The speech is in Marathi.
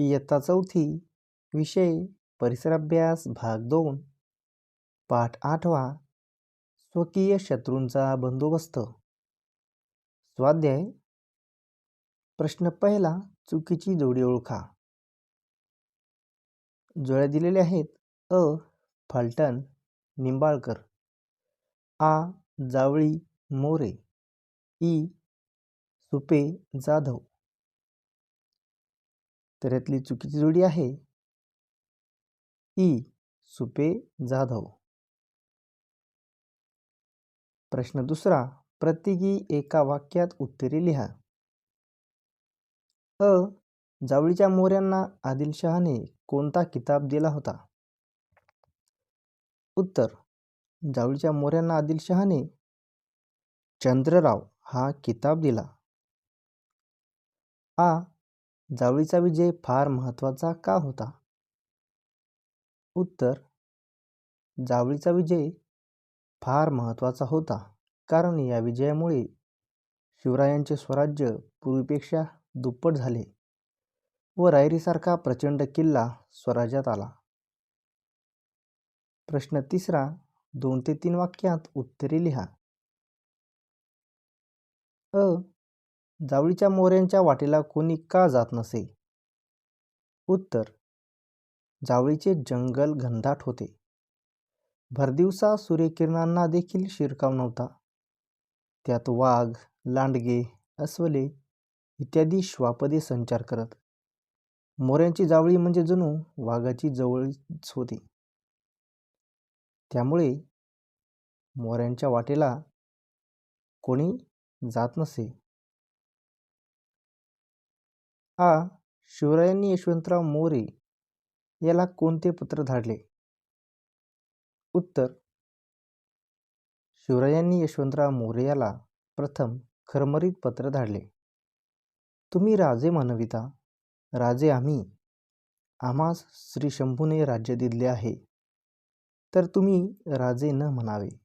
इयत्ता चौथी विषय परिसराभ्यास भाग दोन. पाठ आठवा स्वकीय शत्रूंचा बंदोबस्त. स्वाध्याय प्रश्न पहिला चुकीची जोडी ओळखा. जोड्या दिलेल्या आहेत अ फलटण निंबाळकर. आ जावळी मोरे. ई सुपे जाधव. तर यातली चुकीची जोडी आहे ई सुपे जाधव. प्रश्न दुसरा प्रत्येकी एका वाक्यात उत्तरे लिहा. अ जावळीच्या मोऱ्यांना आदिलशहाने कोणता किताब दिला होता? उत्तर जावळीच्या मोऱ्यांना आदिलशहाने चंद्रराव हा किताब दिला. आ जावळीचा विजय फार महत्त्वाचा का होता? उत्तर जावळीचा विजय फार महत्त्वाचा होता. कारण या विजयामुळे शिवरायांचे स्वराज्य पूर्वीपेक्षा दुप्पट झाले व रायरीसारखा प्रचंड किल्ला स्वराज्यात आला. प्रश्न तिसरा दोन ते तीन वाक्यात उत्तरे लिहा. अ जावळीच्या मोऱ्यांच्या वाटेला कोणी का जात नसे? उत्तर जावळीचे जंगल घनदाट होते. भरदिवसा सूर्यकिरणांना देखील शिरकाव नव्हता. त्यात वाघ लांडगे अस्वले इत्यादी श्वापदे संचार करत. मोऱ्यांची जावळी म्हणजे जणू वाघाची जवळच होती. त्यामुळे मोऱ्यांच्या वाटेला कोणी जात नसे. हा शिवरायांनी यशवंतराव मोरे याला कोणते पत्र धाडले? उत्तर शिवरायांनी यशवंतराव मोरे याला प्रथम खरमरीत पत्र धाडले. तुम्ही राजे म्हणविता राजे आम्ही आम्हास श्री शंभूने राज्य दिले आहे तर तुम्ही राजे न म्हणावे.